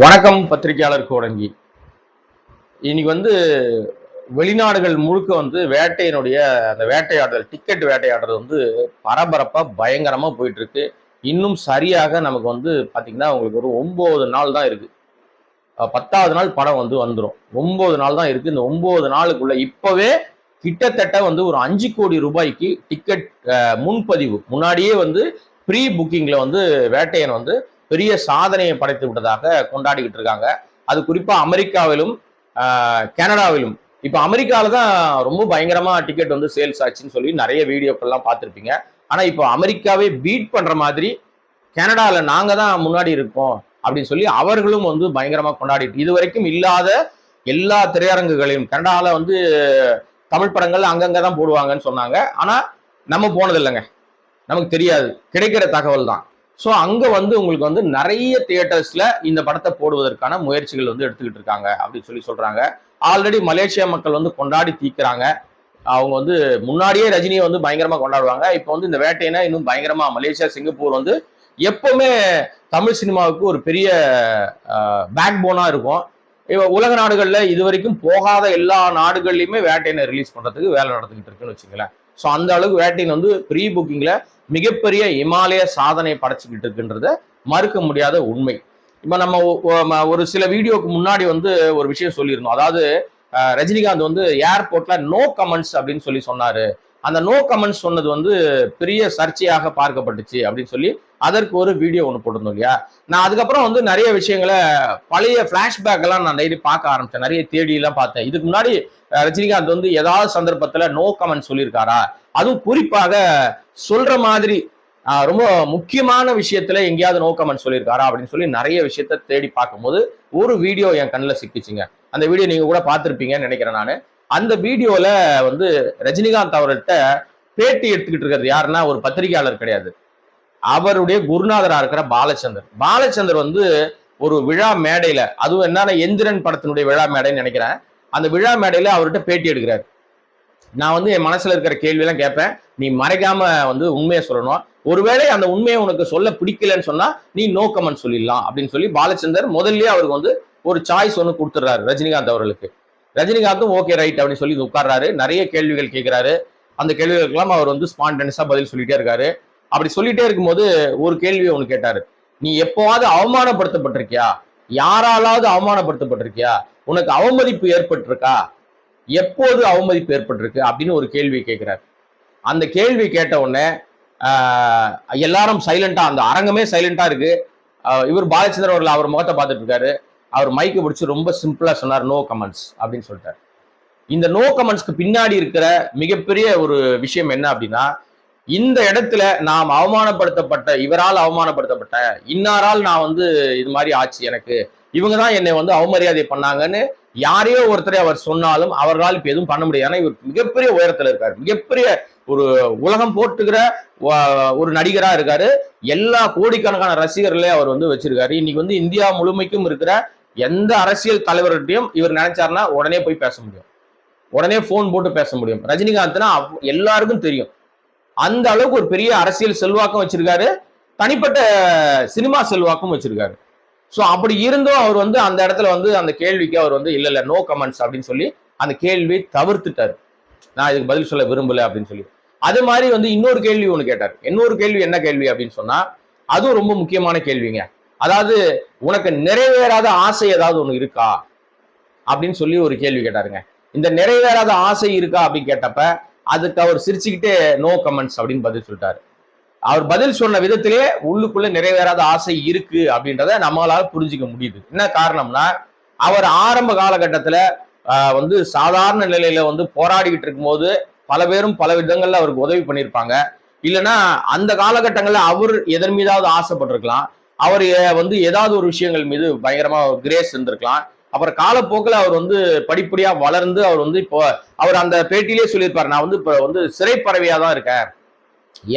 வணக்கம் பத்திரிகையாளர் கோடங்கி. இன்னைக்கு வந்து வெளிநாடுகள் முழுக்க வந்து வேட்டையினுடைய அந்த வேட்டையாடுதல் டிக்கெட் வேட்டையாடுறது வந்து பரபரப்பாக பயங்கரமாக போயிட்டு இருக்கு இன்னும் சரியாக நமக்கு வந்து பார்த்திங்கன்னா உங்களுக்கு ஒரு ஒம்பது நாள் தான் இருக்கு. பத்தாவது நாள் படம் வந்து வந்துடும் ஒம்பது நாள் தான் இருக்கு. இந்த ஒம்பது நாளுக்குள்ள இப்போவே கிட்டத்தட்ட வந்து ஒரு அஞ்சு கோடி ரூபாய்க்கு டிக்கெட் முன்பதிவு. முன்னாடியே வந்து ப்ரீ புக்கிங்கில் வந்து வேட்டையன் வந்து பெரிய சாதனையை படைத்து விட்டதாக கொண்டாடிக்கிட்டு இருக்காங்க. அது குறிப்பாக அமெரிக்காவிலும் கனடாவிலும். இப்போ அமெரிக்காவில் தான் ரொம்ப பயங்கரமாக டிக்கெட் வந்து சேல்ஸ் ஆச்சுன்னு சொல்லி நிறைய வீடியோக்கள்லாம் பார்த்துருப்பீங்க. ஆனால் இப்போ அமெரிக்காவே பீட் பண்ணுற மாதிரி கனடாவில் நாங்கள் தான் முன்னாடி இருக்கோம் அப்படின்னு சொல்லி அவர்களும் வந்து பயங்கரமாக கொண்டாடிட்டு இது வரைக்கும் இல்லாத எல்லா திரையரங்குகளையும் கனடாவில் வந்து தமிழ் படங்கள் அங்கங்கே தான் போடுவாங்கன்னு சொன்னாங்க. ஆனால் நம்ம போனதில்லைங்க. நமக்கு தெரியாது. கிடைக்கிற தகவல் தான். ஸோ அங்கே வந்து உங்களுக்கு வந்து நிறைய தியேட்டர்ஸில் இந்த படத்தை போடுவதற்கான முயற்சிகள் வந்து எடுத்துக்கிட்டு இருக்காங்க அப்படின்னு சொல்லி சொல்கிறாங்க ஆல்ரெடி மலேசியா மக்கள் வந்து கொண்டாடி தீக்கிறாங்க. அவங்க வந்து முன்னாடியே ரஜினியை வந்து பயங்கரமாக கொண்டாடுவாங்க. இப்போ வந்து இந்த வேட்டையினா இன்னும் பயங்கரமாக மலேசியா சிங்கப்பூர் வந்து எப்போவுமே தமிழ் சினிமாவுக்கு ஒரு பெரிய பேக் போனாக இருக்கும். இப்போ உலக நாடுகளில் இது வரைக்கும் போகாத எல்லா நாடுகள்லையுமே வேட்டையினை ரிலீஸ் பண்ணுறதுக்கு வேலை நடந்துக்கிட்டு இருக்குன்னு வச்சுங்களேன் ஸோ அந்த அளவுக்கு வேட்டின் வந்து ப்ரீ புக்கிங்கில் மிகப்பெரிய இமாலய சாதனை படைச்சிக்கிட்டு இருக்குன்றத மறுக்க முடியாத உண்மை. இப்போ நம்ம ஒரு சில வீடியோக்கு முன்னாடி வந்து ஒரு விஷயம் சொல்லியிருந்தோம். அதாவது ரஜினிகாந்த் வந்து ஏர்போர்ட்ல நோ கமெண்ட்ஸ் அப்படின்னு சொல்லி சொன்னாரு. அந்த நோ கமெண்ட்ஸ் சொன்னது வந்து பெரிய சர்ச்சையாக பார்க்கப்பட்டுச்சு அப்படின்னு சொல்லி அதற்கு ஒரு வீடியோ ஒன்று போட்டிருந்தோம் இல்லையா? நான் அதுக்கப்புறம் வந்து நிறைய விஷயங்களை பழைய ஃப்ளாஷ்பேக் எல்லாம் நான் டெய்லி பார்க்க ஆரம்பிச்சேன். நிறைய தேடி எல்லாம் பார்த்தேன். இதுக்கு முன்னாடி ரஜினிகாந்த் வந்து ஏதாவது சந்தர்ப்பத்துல நோ கமெண்ட் சொல்லியிருக்காரா? அதுவும் குறிப்பாக சொல்ற மாதிரி ரொம்ப முக்கியமான விஷயத்துல எங்கேயாவது நோ கமெண்ட் சொல்லியிருக்காரா அப்படின்னு சொல்லி நிறைய விஷயத்த தேடி பார்க்கும்போது ஒரு வீடியோ என் கண்ணில் சிக்கிச்சுங்க. அந்த வீடியோ நீங்க கூட பார்த்துருப்பீங்கன்னு நினைக்கிறேன் நான். அந்த வீடியோல வந்து ரஜினிகாந்த் அவர்கிட்ட பேட்டி எடுத்துக்கிட்டு இருக்கிறது யாருன்னா ஒரு பத்திரிகையாளர் கிடையாது. அவருடைய குருநாதரா இருக்கிற பாலச்சந்தர். பாலச்சந்தர் வந்து ஒரு விழா மேடையில அதுவும் என்னன்னா எந்திரன் படத்தினுடைய விழா மேடைன்னு நினைக்கிறேன். அந்த விழா மேடையில அவர்கிட்ட பேட்டி எடுக்கிறார். நான் வந்து என் மனசுல இருக்கிற கேள்வியெல்லாம் கேட்பேன். நீ மறைக்காம வந்து உண்மையை சொல்லணும். ஒருவேளை அந்த உண்மையை உனக்கு சொல்ல பிடிக்கலன்னு சொன்னா நீ நோ கமெண்ட் சொல்லிடலாம் அப்படின்னு சொல்லி பாலச்சந்தர் முதல்லயே அவருக்கு வந்து ஒரு சாய்ஸ் ஒன்று கொடுத்துட்றாரு ரஜினிகாந்த் அவர்களுக்கு. ரஜினிகாந்தும் ஓகே ரைட் அப்படின்னு சொல்லி உட்கார்றாரு. நிறைய கேள்விகள் கேட்கிறாரு. அந்த கேள்விகளுக்கெல்லாம் அவர் வந்து ஸ்பான்டனஸா பதில் சொல்லிட்டே இருக்காரு. அப்படி சொல்லிட்டே இருக்கும்போது ஒரு கேள்வி ஒன்று கேட்டாரு. நீ எப்போவாவது அவமானப்படுத்தப்பட்டிருக்கியா? யாராலாவது அவமானப்படுத்தப்பட்டிருக்கியா? உனக்கு அவமதிப்பு ஏற்பட்டிருக்கா? எப்போது அவமதிப்பு ஏற்பட்டிருக்கு? அப்படின்னு ஒரு கேள்வி கேட்கிறார். அந்த கேள்வி கேட்ட உடனே எல்லாரும் சைலண்டா அந்த அரங்கமே சைலண்டா இருக்கு. இவர் பாலச்சந்திரன் அவர்கள் அவர் முகத்தை பார்த்துட்டு இருக்காரு. அவர் மைக்கை பிடிச்சி ரொம்ப சிம்பிளா சொன்னார் நோ கமெண்ட்ஸ் அப்படின்னு சொல்லிட்டார். இந்த நோ கமெண்ட்ஸ்க்கு பின்னாடி இருக்கிற மிகப்பெரிய ஒரு விஷயம் என்ன அப்படின்னா இந்த இடத்துல நாம் அவமானப்படுத்தப்பட்ட இவரால் அவமானப்படுத்தப்பட்ட இன்னாரால் நான் வந்து இது மாதிரி ஆச்சு எனக்கு. இவங்க தான் என்னை வந்து அவமரியாதை பண்ணாங்கன்னு யாரையோ ஒருத்தரை அவர் சொன்னாலும் அவர்களால் இப்ப எதுவும் பண்ண முடியாது. ஏன்னா இவர் மிகப்பெரிய உயரத்துல இருக்காரு. மிகப்பெரிய ஒரு உலகம் போட்டுக்கிற ஒரு நடிகரா இருக்காரு. எல்லா கோடிக்கணக்கான ரசிகர்களே அவர் வந்து வச்சிருக்காரு. இன்னைக்கு வந்து இந்தியா முழுமைக்கும் இருக்கிற எந்த அரசியல் தலைவர்கிட்டையும் இவர் நினைச்சாருன்னா உடனே போய் பேச முடியும். உடனே ஃபோன் போட்டு பேச முடியும். ரஜினிகாந்த்னா எல்லாருக்கும் தெரியும். அந்த அளவுக்கு ஒரு பெரிய அரசியல் செல்வாக்கும் வச்சிருக்காரு. தனிப்பட்ட சினிமா செல்வாக்கும் வச்சிருக்காரு. ஸோ அப்படி இருந்தும் அவர் வந்து அந்த இடத்துல வந்து அந்த கேள்விக்கு அவர் வந்து இல்லை இல்லை நோ கமெண்ட்ஸ் அப்படின்னு சொல்லி அந்த கேள்வி தவிர்த்துட்டாரு. நான் இதுக்கு பதில் சொல்ல விரும்பல அப்படின்னு சொல்லி. அது மாதிரி வந்து இன்னொரு கேள்வி ஒன்று கேட்டார். இன்னொரு கேள்வி என்ன கேள்வி அப்படின்னு சொன்னால் அதுவும் ரொம்ப முக்கியமான கேள்விங்க. அதாவது உனக்கு நிறைவேறாத ஆசை ஏதாவது ஒன்று இருக்கா? அப்படின்னு சொல்லி ஒரு கேள்வி கேட்டாருங்க. இந்த நிறைவேறாத ஆசை இருக்கா அப்படின்னு கேட்டப்ப அதுக்கு அவர் சிரிச்சுக்கிட்டே நோ கமெண்ட்ஸ் அப்படின்னு பதில் சொல்லிட்டாரு. அவர் பதில் சொன்ன விதத்திலே உள்ளுக்குள்ள நிறைவேறாத ஆசை இருக்கு அப்படின்றத நம்மளால புரிஞ்சுக்க முடியுது. என்ன காரணம்னா அவர் ஆரம்ப காலகட்டத்துல வந்து சாதாரண நிலையில வந்து போராடிக்கிட்டு இருக்கும்போது பல பேரும் பல விதங்கள்ல அவருக்கு உதவி பண்ணியிருப்பாங்க. இல்லைன்னா அந்த காலகட்டங்கள்ல அவர் எதன் மீதாவது ஆசைப்பட்டிருக்கலாம். அவர் வந்து ஏதாவது ஒரு விஷயங்கள் மீது பயங்கரமா கிரேஸ் இருந்திருக்கலாம். அப்புறம் காலப்போக்கில் அவர் வந்து படிப்படியாக வளர்ந்து அவர் வந்து இப்போ அவர் அந்த பேட்டியிலே சொல்லியிருப்பார் நான் வந்து இப்போ வந்து சிறைப்பறவையாக தான் இருக்கேன்.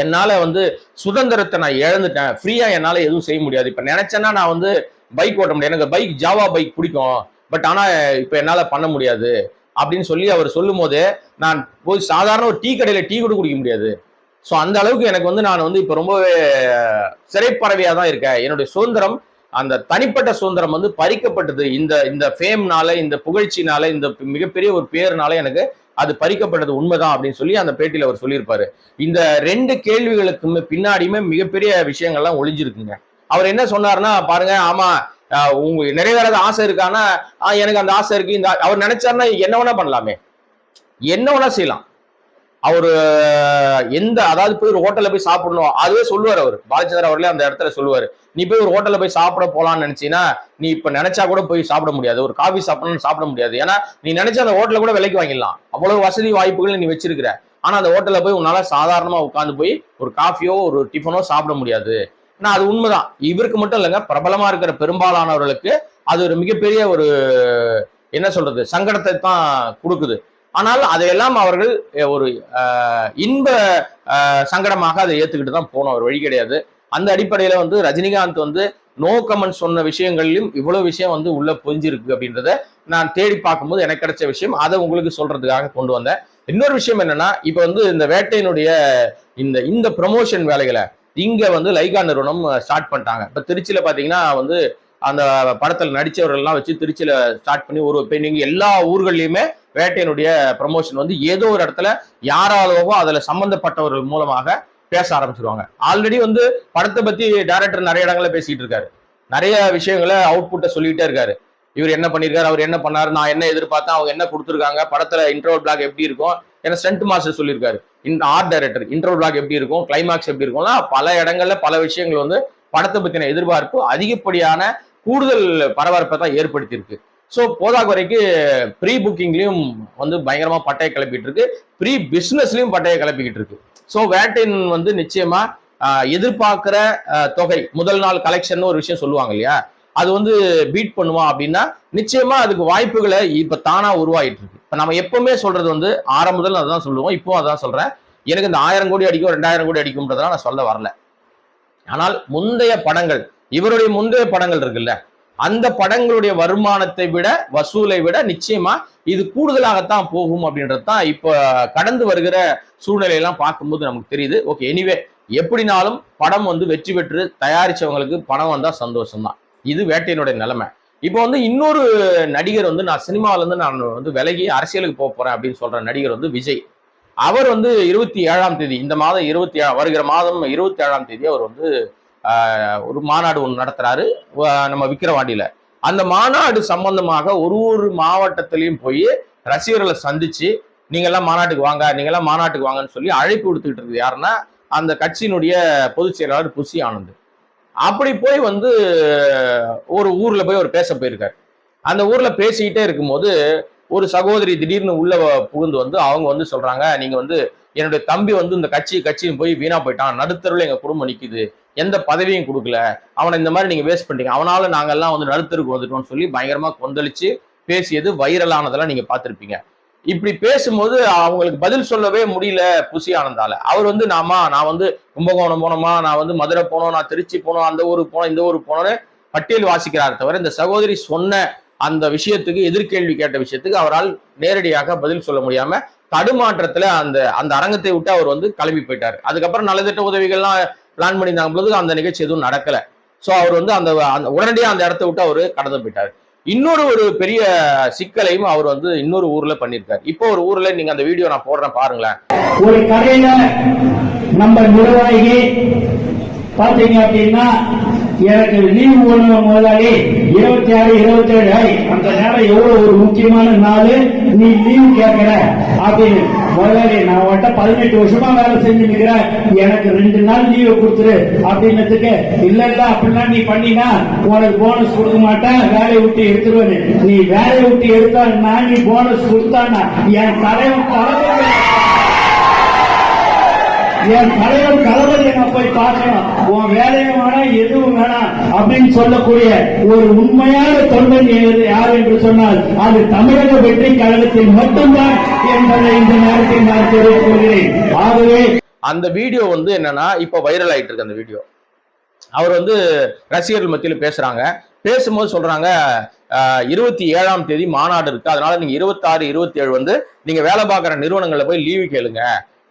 என்னால் வந்து சுதந்திரத்தை நான் இழந்துட்டேன். ஃப்ரீயாக என்னால் எதுவும் செய்ய முடியாது. இப்போ நினச்சேன்னா நான் வந்து பைக் ஓட்ட முடியாது. எனக்கு பைக் ஜாவா பைக் பிடிக்கும். பட் ஆனால் இப்போ என்னால் பண்ண முடியாது. அப்படின்னு சொல்லி அவர் சொல்லும் போது நான் போய் சாதாரண ஒரு டீ கடையில் டீ கூட குடிக்க முடியாது. ஸோ அந்த அளவுக்கு எனக்கு வந்து நான் வந்து இப்போ ரொம்பவே சிறைப்பறவையாக தான் இருக்கேன். என்னுடைய சுதந்திரம் அந்த தனிப்பட்ட சுதந்திரம் வந்து பறிக்கப்பட்டது. இந்த இந்த ஃபேம்னால இந்த புகழ்ச்சினால இந்த மிகப்பெரிய ஒரு பேர்னால எனக்கு அது பறிக்கப்பட்டது உண்மைதான் அப்படின்னு சொல்லி அந்த பேட்டியில் அவர் சொல்லியிருப்பாரு. இந்த ரெண்டு கேள்விகளுக்குமே பின்னாடியுமே மிகப்பெரிய விஷயங்கள்லாம் ஒளிஞ்சிருக்குங்க. அவர் என்ன சொன்னார்னா பாருங்க ஆமா உங்க நிறைவேறாத ஆசை இருக்கானா எனக்கு அந்த ஆசை இருக்கு. இந்த அவர் நினைச்சாருன்னா என்ன வேணா பண்ணலாமே. என்ன வேணா செய்யலாம். அவரு எந்த அதாவது போய் ஒரு ஹோட்டல்ல போய் சாப்பிடணும். அதுவே சொல்லுவார் அவர். பாலச்சந்திரன் அவர்களே அந்த இடத்துல சொல்லுவாரு. நீ போய் ஒரு ஹோட்டலில் போய் சாப்பிட போகலான்னு நினச்சின்னா நீ இப்போ நினச்சா கூட போய் சாப்பிட முடியாது. ஒரு காஃபி சாப்பிடணும்னு சாப்பிட முடியாது. ஏன்னா நீ நினச்ச அந்த ஹோட்டலில் கூட விலைக்கு வாங்கிடலாம். அவ்வளோ வசதி வாய்ப்புகள் நீ வச்சிருக்கிற. ஆனால் அந்த ஹோட்டலில் போய் உன்னால் சாதாரணமாக உட்காந்து போய் ஒரு காஃபியோ ஒரு டிஃபனோ சாப்பிட முடியாது. ஏன்னா அது உண்மைதான். இவருக்கு மட்டும் இல்லைங்க பிரபலமாக இருக்கிற பெரும்பாலானவர்களுக்கு அது ஒரு மிகப்பெரிய ஒரு என்ன சொல்றது சங்கடத்தை தான் கொடுக்குது. ஆனால் அதையெல்லாம் அவர்கள் ஒரு இன்ப சங்கடமாக அதை ஏற்றுக்கிட்டு தான் போனோம். ஒரு வழி கிடையாது. அந்த அடிப்படையில வந்து ரஜினிகாந்த் வந்து நோ கமெண்ட் சொன்ன விஷயங்கள்லயும் இவ்வளவு விஷயம் வந்து உள்ள பொஞ்சிருக்கு அப்படின்றத நான் தேடி பார்க்கும்போது எனக்கு கிடைச்ச விஷயம். அதை உங்களுக்கு சொல்றதுக்காக கொண்டு வந்தேன். இன்னொரு விஷயம் என்னன்னா இப்ப வந்து இந்த வேட்டையினுடைய இந்த இந்த ப்ரமோஷன் வேலைகளை இங்க வந்து லைகா நிறுவனம் ஸ்டார்ட் பண்ணிட்டாங்க. இப்ப திருச்சியில பாத்தீங்கன்னா வந்து அந்த படத்துல நடிச்சவர்கள்லாம் வச்சு திருச்சியில ஸ்டார்ட் பண்ணி ஒரு இப்ப எல்லா ஊர்கள்லயுமே வேட்டையினுடைய ப்ரமோஷன் வந்து ஏதோ ஒரு இடத்துல யாராலவோ அதுல சம்பந்தப்பட்டவர்கள் மூலமாக பேச ஆரம்பிச்சிருவாங்க. ஆல்ரெடி வந்து படத்தை பத்தி டேரக்டர் நிறைய இடங்களில் பேசிட்டு இருக்காரு. நிறைய விஷயங்களை அவுட்புட்டை சொல்லிட்டே இருக்காரு. இவர் என்ன பண்ணிருக்காரு அவர் என்ன பண்ணாரு நான் என்ன எதிர்பார்த்தேன் அவங்க என்ன கொடுத்துருக்காங்க படத்துல இன்டர்வல் பிளாக் எப்படி இருக்கும் ஏன்னா ஸ்டண்ட் மாஸ்டர் சொல்லியிருக்காரு. இந்த ஆர்ட் டைரக்டர் இன்டர்வல் பிளாக் எப்படி இருக்கும் கிளைமாக்ஸ் எப்படி இருக்கும்னா பல இடங்கள்ல பல விஷயங்கள் வந்து படத்தை பத்தின எதிர்பார்ப்பு அதிகப்படியான கூடுதல் பரபரப்பை தான் ஏற்படுத்தியிருக்கு. ஸோ போதாக்குறைக்கு ப்ரீ புக்கிங்லையும் வந்து பயங்கரமாக பட்டையை கிளப்பிட்டு இருக்கு ப்ரீ பிஸ்னஸ்லையும் பட்டையை கிளப்பிக்கிட்டு இருக்கு ஸோ வேட்டின் வந்து நிச்சயமா எதிர்பார்க்குற எதிர்பார்க்கிற தொகை முதல் நாள் கலெக்ஷன் ஒரு விஷயம் சொல்லுவாங்க இல்லையா? அது வந்து பீட் பண்ணுமா அப்படின்னா நிச்சயமா அதுக்கு வாய்ப்புகளை இப்ப தானா உருவாயிட்டு இருக்கு இப்ப நம்ம எப்பவுமே சொல்றது வந்து ஆரம்பத்தில் அதான் சொல்லுவோம். இப்போ அதான் சொல்றேன். எனக்கு இந்த ஆயிரம் கோடி அடிக்கும் ரெண்டாயிரம் கோடி அடிக்கும்ன்றதெல்லாம் நான் சொல்ல வரல. ஆனால் முந்தைய படங்கள் இவருடைய முந்தைய படங்கள் இருக்குல்ல? அந்த படங்களுடைய வருமானத்தை விட வசூலை விட நிச்சயமா இது கூடுதலாகத்தான் போகும் அப்படின்றது தான் இப்போ கடந்து வருகிற சூழ்நிலையெல்லாம் பார்க்கும்போது நமக்கு தெரியுது. ஓகே எனிவே எப்படினாலும் படம் வந்து வெற்றி பெற்று தயாரிச்சவங்களுக்கு பணம் வந்தா சந்தோஷம்தான். இது வேட்டையினுடைய நிலைமை. இப்போ வந்து இன்னொரு நடிகர் வந்து நான் சினிமால இருந்து நான் வந்து விலகி அரசியலுக்கு போக போறேன் அப்படின்னு சொல்ற நடிகர் வந்து விஜய். அவர் வந்து இருபத்தி ஏழாம் தேதி இந்த மாதம் இருபத்தி ஏழாம் வருகிற மாதம் இருபத்தி ஏழாம் தேதி அவர் வந்து ஒரு மாநாடு ஒன்று நடத்துறாரு வ- நம்ம விக்கிரவாண்டியில. அந்த மாநாடு சம்பந்தமாக ஒரு ஒரு மாவட்டத்திலையும் போய் ரசிகர்களை சந்திச்சு நீங்கெல்லாம் மாநாட்டுக்கு வாங்க நீங்கெல்லாம் மாநாட்டுக்கு வாங்கன்னு சொல்லி அழைப்பு விடுத்துக்கிட்டு இருக்குது யாருன்னா அந்த கட்சியினுடைய பொதுச் செயலாளர் புசி ஆனந்த். அப்படி போய் வந்து ஒரு ஊர்ல போய் ஒரு பேச போயிருக்காரு. அந்த ஊர்ல பேசிக்கிட்டே இருக்கும்போது ஒரு சகோதரி திடீர்னு உள்ள புகுந்து வந்து அவங்க வந்து சொல்றாங்க நீங்க வந்து என்னுடைய தம்பி வந்து இந்த கட்சி கட்சியும் போய் வீணா போயிட்டான். நடுத்தருவில் எங்க குடும்பம் நிக்குது. எந்த பதவியும் கொடுக்கல. அவனை இந்த மாதிரி நீங்க வேஸ்ட் பண்றீங்க அவனால நாங்கெல்லாம் வந்து நடுத்தருக்கு வந்துட்டோம்னு சொல்லி பயங்கரமா கொந்தளிச்சு பேசியது வைரலானதெல்லாம் நீங்க பார்த்துருப்பீங்க. இப்படி பேசும்போது அவங்களுக்கு பதில் சொல்லவே முடியல புசி ஆனந்தால. அவர் வந்து நாமா நான் வந்து கும்பகோணம் போனோமா நான் வந்து மதுரை போனோம். நான் திருச்சி போனோம். அந்த ஊருக்கு போனோம். இந்த ஊருக்கு போனோன்னு பட்டியல் வாசிக்கிறார் தவிர இந்த சகோதரி சொன்ன அந்த விஷயத்துக்கு எதிர்கேள்வி கேட்ட விஷயத்துக்கு அவரால் நேரடியாக பதில் சொல்ல முடியாம தடுமாற்றத்துல அந்த அந்த அரங்கத்தை விட்டு அவர் வந்து கிளம்பி போயிட்டாரு. அதுக்கப்புறம் நலத்திட்ட உதவிகள்லாம் பிளான் பண்ணியிருந்தாங்க பொழுது அந்த நிகழ்ச்சி எதுவும் நடக்கல. சோ அவர் வந்து அந்த அந்த உடனடியாக அந்த இடத்த விட்டு அவரு கடந்து போயிட்டாரு. இன்னொரு ஒரு பெரிய சிக்கலையும் அவர் வந்து இன்னொரு ஊர்ல பண்ணியிருக்காரு. இப்போ ஒரு ஊர்ல நீங்க அந்த வீடியோ நான் போடுறேன் பாருங்களேன். ஒரு கடையில நம்ம நிர்வாகி பாத்தீங்க அப்படின்னா எனக்கு லீவு ஒண்ணு முதலாளி இருபத்தி ஆறு இருபத்தி ஏழு அந்த நேரம் எவ்வளவு ஒரு முக்கியமான நாள்? நீ லீவு கேட்கற அப்படின்னு முதலாளி நான் உன்கிட்ட பதினெட்டு வருஷமா வேலை செஞ்சு நிக்கிறேன் எனக்கு ரெண்டு நாள் லீவு கொடுத்துரு. அப்படின்னதுக்கு இல்ல இல்ல அப்படின்னா நீ பண்ணினா உனக்கு போனஸ் கொடுக்க மாட்டேன். வேலையை விட்டு எடுத்துருவேன் நீ வேலையை விட்டு எடுத்தா நீ போனஸ் கொடுத்தானா என் தலைவன் தலைவர் என் தலைவர் தளபதியை நான் போய் பார்க்கணும்? உன் வேலையும் வேணாம் எதுவும் வேணாம் அப்படின்னு சொல்லக்கூடிய ஒரு உண்மையான தொண்டன் யார் என்று சொன்னால் அது தமிழக வெற்றி கழகத்தில் மட்டும்தான் என்பதை இந்த நேரத்தில் நான் தெரிவித்துக் கொள்கிறேன். ஆகவே அந்த வீடியோ வந்து என்னன்னா இப்போ வைரல் ஆயிட்டு இருக்கு அந்த வீடியோ. அவர் வந்து ரசிகர்கள் மத்தியில் பேசுறாங்க. பேசும்போது சொல்றாங்க இருபத்தி ஏழாம் தேதி மாநாடு இருக்கு. அதனால நீங்க இருபத்தாறு இருபத்தி ஏழு வந்து நீங்க வேலை பார்க்குற நிறுவனங்களில் போய் லீவு கேளுங்க.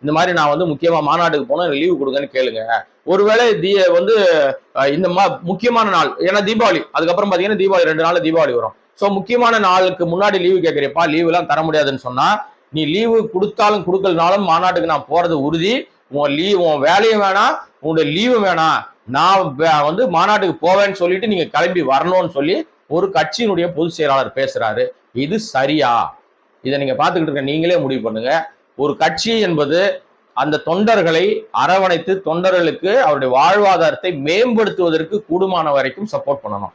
இந்த மாதிரி நான் வந்து முக்கியமா மாநாட்டுக்கு போனேன் எனக்கு லீவு கொடுங்கன்னு கேளுங்க. ஒருவேளை தீ வந்து இந்த மா- முக்கியமான நாள் ஏன்னா தீபாவளி அதுக்கப்புறம் பாத்தீங்கன்னா தீபாவளி ரெண்டு நாள் தீபாவளி வரும். ஸோ முக்கியமான நாளுக்கு முன்னாடி லீவு கேட்குறியப்பா லீவு எல்லாம் தர முடியாதுன்னு சொன்னா நீ லீவு கொடுத்தாலும் கொடுக்கலனாலும் மாநாட்டுக்கு நான் போறது உறுதி. உன் லீவ் உன் வேலையும் வேணாம் உன்னோட லீவும் வேணாம். நான் வந்து மாநாட்டுக்கு போவேன்னு சொல்லிட்டு நீங்க கிளம்பி வரணும்னு சொல்லி ஒரு கட்சியினுடைய பொதுச் செயலாளர் பேசுறாரு. இது சரியா? இதை நீங்க பாத்துக்கிட்டு இருக்க நீங்களே முடிவு பண்ணுங்க. ஒரு கட்சி என்பது அந்த தொண்டர்களை அரவணைத்து தொண்டர்களுக்கு அவருடைய வாழ்வாதாரத்தை மேம்படுத்துவதற்கு கூடுமான வரைக்கும் சப்போர்ட் பண்ணணும்.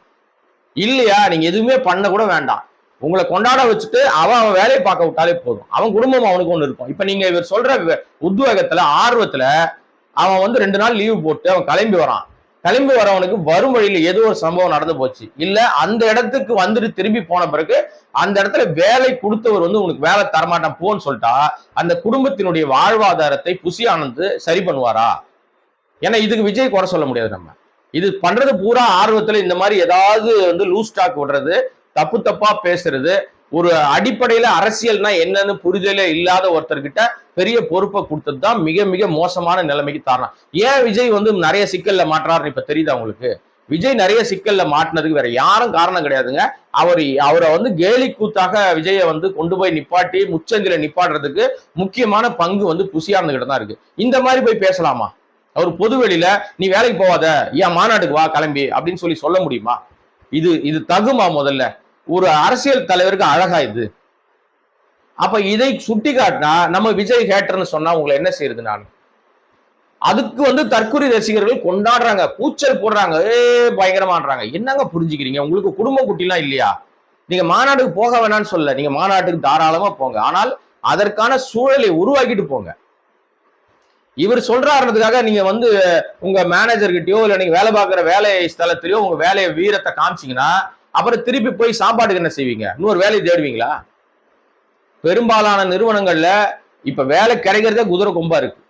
இல்லையா? நீங்க எதுவுமே பண்ண கூட வேண்டாம். உங்களை கொண்டாட வச்சுட்டு அவன் அவன் வேலையை பார்க்க விட்டாலே போதும். அவன் குடும்பம் அவனுக்கு ஒன்று இருக்கும். இப்ப நீங்க இவர் சொல்ற உத்வேகத்துல ஆர்வத்துல அவன் வந்து ரெண்டு நாள் லீவு போட்டு அவன் கிளம்பி வரான். கிளம்பி வரவனுக்கு வரும் வழியில ஏதோ ஒரு சம்பவம் நடந்து போச்சு. இல்ல அந்த இடத்துக்கு வந்துட்டு திரும்பி போன பிறகு அந்த இடத்துல வேலை கொடுத்தவர் வந்து உனக்கு வேலை தரமாட்டான் போன்னு சொல்லிட்டா அந்த குடும்பத்தினுடைய வாழ்வாதாரத்தை புசி ஆனந்து சரி பண்ணுவாரா? ஏன்னா இதுக்கு விஜய் குறை சொல்ல முடியாது நம்ம. இது பண்றது பூரா ஆர்வத்துல இந்த மாதிரி ஏதாவது வந்து லூஸ் ஸ்டாக் விடுறது தப்பு தப்பா பேசுறது ஒரு அடிப்படையில அரசியல்னா என்னன்னு புரிதலே இல்லாத ஒருத்தர்கிட்ட பெரிய பொறுப்பை கொடுத்தது தான் மிக மிக மோசமான நிலைமைக்கு காரணம் ஏன் விஜய் வந்து நிறைய சிக்கல்ல மாட்டுறாருன்னு இப்ப தெரியுதா உங்களுக்கு? விஜய் நிறைய சிக்கல்ல மாட்டினதுக்கு வேற யாரும் காரணம் கிடையாதுங்க. அவர் அவரை வந்து கேலி கூத்தாக விஜயை வந்து கொண்டு போய் நிப்பாட்டி முச்சந்தில நிப்பாடுறதுக்கு முக்கியமான பங்கு வந்து புசியானதுகிட்ட தான் இருக்கு. இந்த மாதிரி போய் பேசலாமா? அவர் பொதுவெளியில நீ வேலைக்கு போவாத ஏன் மாநாட்டுக்கு வா கிளம்பி அப்படின்னு சொல்லி சொல்ல முடியுமா? இது இது தகுமா முதல்ல? ஒரு அரசியல் தலைவருக்கு அழகா இது. அப்ப இதை சுட்டி காட்டினா நம்ம விஜய் ஹேட்டர்னு சொன்னா உங்களை என்ன செய்யறது நான்? அதுக்கு வந்து தற்கொலை ரசிகர்கள் கொண்டாடுறாங்க கூச்சல் போடுறாங்க ஏ பயங்கரமான்றாங்க. என்னங்க புரிஞ்சுக்கிறீங்க? உங்களுக்கு குடும்ப குட்டிலாம் இல்லையா? நீங்க மாநாட்டுக்கு போக வேணாம்னு சொல்ல நீங்க மாநாட்டுக்கு தாராளமா போங்க. ஆனால் அதற்கான சூழலை உருவாக்கிட்டு போங்க. இவர் சொல்றாருன்றதுக்காக நீங்க வந்து உங்க மேனேஜர்கிட்டயோ இல்ல நீங்க வேலை பார்க்குற வேலை ஸ்தலத்திலயோ உங்க வேலையை வீரத்தை காமிச்சீங்கன்னா அப்புறம் திருப்பி போய் சாப்பாட்டுக்கு என்ன செய்வீங்க? இன்னொரு வேலையை தேடுவீங்களா? பெரும்பாலான நிறுவனங்கள்ல இப்ப வேலை கிடைக்கிறதே குதிரை கொம்பா இருக்கு.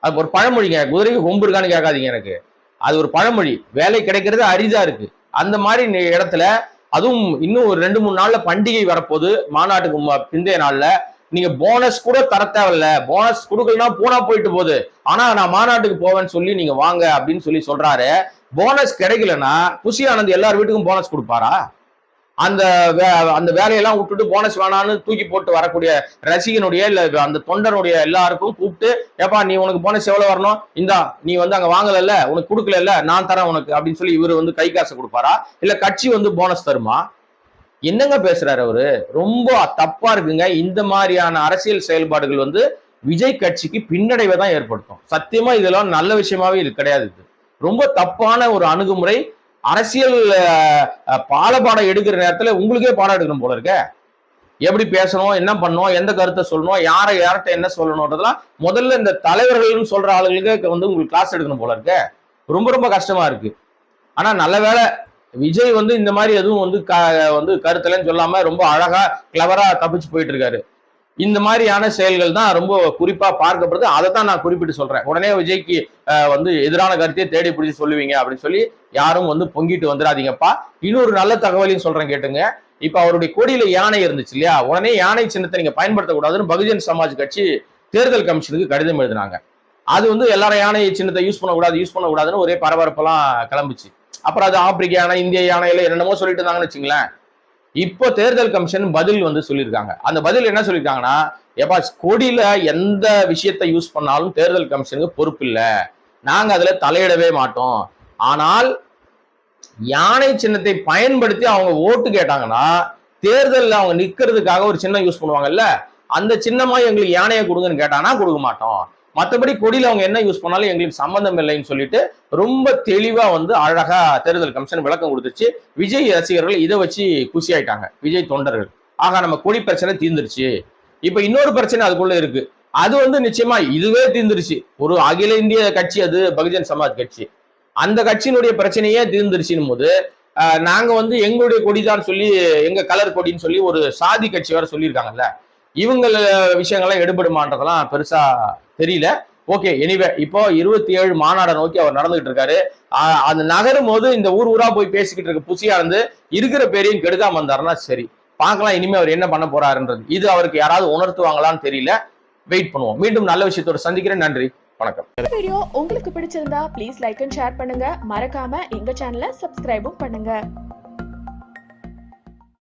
அது ஒரு பழமொழிங்க. குதிரைக்கு கொம்பு இருக்கான்னு கேட்காதீங்க எனக்கு. அது ஒரு பழமொழி. வேலை கிடைக்கிறது அரிதா இருக்கு. அந்த மாதிரி இடத்துல அதுவும் இன்னும் ஒரு ரெண்டு மூணு நாள்ல பண்டிகை வரப்போகுது மாநாட்டுக்கு பிந்தைய நாள்ல நீங்க போனஸ் கூட தர தேவையில்ல. போனஸ் கொடுக்கலனா போனா போயிட்டு போகுது. ஆனா நான் மாநாட்டுக்கு போவேன்னு சொல்லி நீங்க வாங்க அப்படின்னு சொல்லி சொல்றாரு. போனஸ் கிடைக்கலன்னா குஷி ஆனந்த் எல்லார் வீட்டுக்கும் போனஸ் கொடுப்பாரா? அந்த வே- அந்த வேலையெல்லாம் விட்டுட்டு போனஸ் வேணான்னு தூக்கி போட்டு வரக்கூடிய ரசிகனுடைய இல்ல அந்த தொண்டனுடைய எல்லாருக்கும் கூப்பிட்டு ஏப்பா நீ உனக்கு போனஸ் எவ்வளவு வரணும்? இந்தா நீ வந்து அங்க வாங்கலல்ல உனக்கு கொடுக்கல நான் தரேன் உனக்கு அப்படின்னு சொல்லி இவர் வந்து கை காசு கொடுப்பாரா? இல்ல கட்சி வந்து போனஸ் தருமா? என்னங்க பேசுறாரு அவரு? ரொம்ப தப்பா இருக்குங்க. இந்த மாதிரியான அரசியல் செயல்பாடுகள் வந்து விஜய் கட்சிக்கு பின்னடைவை தான் ஏற்படுத்தும். சத்தியமா இதெல்லாம் நல்ல விஷயமாவே இது கிடையாது இது. ரொம்ப தப்பான ஒரு அணுகுமுறை அரசியல் அஹ், பாலபாடம் எடுக்கிற நேரத்தில் உங்களுக்கே பாடம் எடுக்கணும் போல இருக்க. எப்படி பேசணும் என்ன பண்ணணும் எந்த கருத்தை சொல்லணும் யாரை யார்கிட்ட என்ன சொல்லணும்ன்றதெல்லாம் முதல்ல இந்த தலைவர்கள்னு சொல்ற ஆளுங்களுக்கு வந்து உங்களுக்கு கிளாஸ் எடுக்கணும் போல இருக்க. ரொம்ப ரொம்ப கஷ்டமா இருக்கு. ஆனா நல்ல வேளை விஜய் வந்து இந்த மாதிரி எதுவும் வந்து க வந்து கருத்துலன்னு சொல்லாம ரொம்ப அழகா கிளவரா தப்பிச்சு போயிட்டு இருக்காரு. இந்த மாதிரியான செயல்கள் தான் ரொம்ப குறிப்பா பார்க்கப்படுது. அதை தான் நான் குறிப்பிட்டு சொல்றேன். உடனே விஜய்க்கு வந்து எதிரான கருத்தையே தேடி பிடிச்சி சொல்லுவீங்க அப்படின்னு சொல்லி யாரும் வந்து பொங்கிட்டு வந்துடாதீங்கப்பா. இன்னொரு நல்ல தகவலையும் சொல்றேன் கேட்டுங்க. இப்ப அவருடைய கொடியில யானை இருந்துச்சு இல்லையா? உடனே யானை சின்னத்தை நீங்க பயன்படுத்தக்கூடாதுன்னு பகுஜன் சமாஜ் கட்சி தேர்தல் கமிஷனுக்கு கடிதம் எழுதினாங்க. அது வந்து எல்லாரும் யானை சின்னத்தை யூஸ் பண்ணக்கூடாது யூஸ் பண்ணக்கூடாதுன்னு ஒரே பரபரப்பெல்லாம் கிளம்புச்சு. அப்புறம் அது ஆப்பிரிக்க யானை இந்திய யானை எல்லாம் என்னென்னமோ சொல்லிட்டு இருந்தாங்கன்னு வச்சுங்களேன். இப்போ தேர்தல் கமிஷன் பதில் வந்து சொல்லியிருக்காங்க. அந்த பதில் என்ன சொல்லியிருக்காங்கன்னா எப்பா கொடியில எந்த விஷயத்தை யூஸ் பண்ணாலும் தேர்தல் கமிஷனுக்கு பொறுப்பு இல்லை. நாங்க அதுல தலையிடவே மாட்டோம். ஆனால் யானை சின்னத்தை பயன்படுத்தி அவங்க ஓட்டு கேட்டாங்கன்னா தேர்தலில் அவங்க நிற்கிறதுக்காக ஒரு சின்னம் யூஸ் பண்ணுவாங்கல்ல அந்த சின்னமா எங்களுக்கு யானையை கொடுங்கன்னு கேட்டாங்கன்னா கொடுக்க மாட்டோம். மற்றபடி கொடியில அவங்க என்ன யூஸ் பண்ணாலும் எங்களுக்கு சம்மந்தம் இல்லைன்னு சொல்லிட்டு ரொம்ப தெளிவா வந்து அழகா தேர்தல் கமிஷன் விளக்கம் கொடுத்துருச்சு. விஜய் ரசிகர்கள் இதை வச்சு குசி ஆயிட்டாங்க விஜய் தொண்டர்கள். ஆகா நம்ம கொடி பிரச்சனை தீர்ந்துருச்சு. இப்ப இன்னொரு பிரச்சனை அதுக்குள்ள இருக்கு. அது வந்து நிச்சயமா இதுவே தீர்ந்துருச்சு. ஒரு அகில இந்திய கட்சி அது பகுஜன் சமாஜ் கட்சி. அந்த கட்சியினுடைய பிரச்சனையே தீர்ந்துருச்சுன்னு போது ஆஹ், நாங்க வந்து எங்களுடைய கொடிதான் சொல்லி எங்க கலர் கொடின்னு சொல்லி ஒரு சாதி கட்சி வேற சொல்லியிருக்காங்கல்ல இவங்க விஷயங்கள்லாம் எடுபடுமான்றதெல்லாம் பெருசா தெரியல. ஓகே எனிவே இப்போ இருபத்தி ஏழு மாநாடை நோக்கி அவர் நடந்துகிட்டு இருக்காரு. அந்த நகரும் போது இந்த ஊர் ஊரா போய் பேசிக்கிட்டு இருக்க புசியா இருந்து இருக்கிற பேரையும் கெடுக்காம வந்தாருன்னா சரி. பார்க்கலாம் இனிமே அவர் என்ன பண்ண போறாருன்றது. இது அவருக்கு யாராவது உணர்த்துவாங்களான்னு தெரியல. வெயிட் பண்ணுவோம். மீண்டும் நல்ல விஷயத்தோட சந்திக்கிறேன். நன்றி. வணக்கம். வீடியோ உங்களுக்கு பிடிச்சிருந்தா ப்ளீஸ் லைக் அண்ட் ஷேர் பண்ணுங்க. மறக்காம எங்க சேனலை சப்ஸ்கிரைபும் பண்ணுங்க.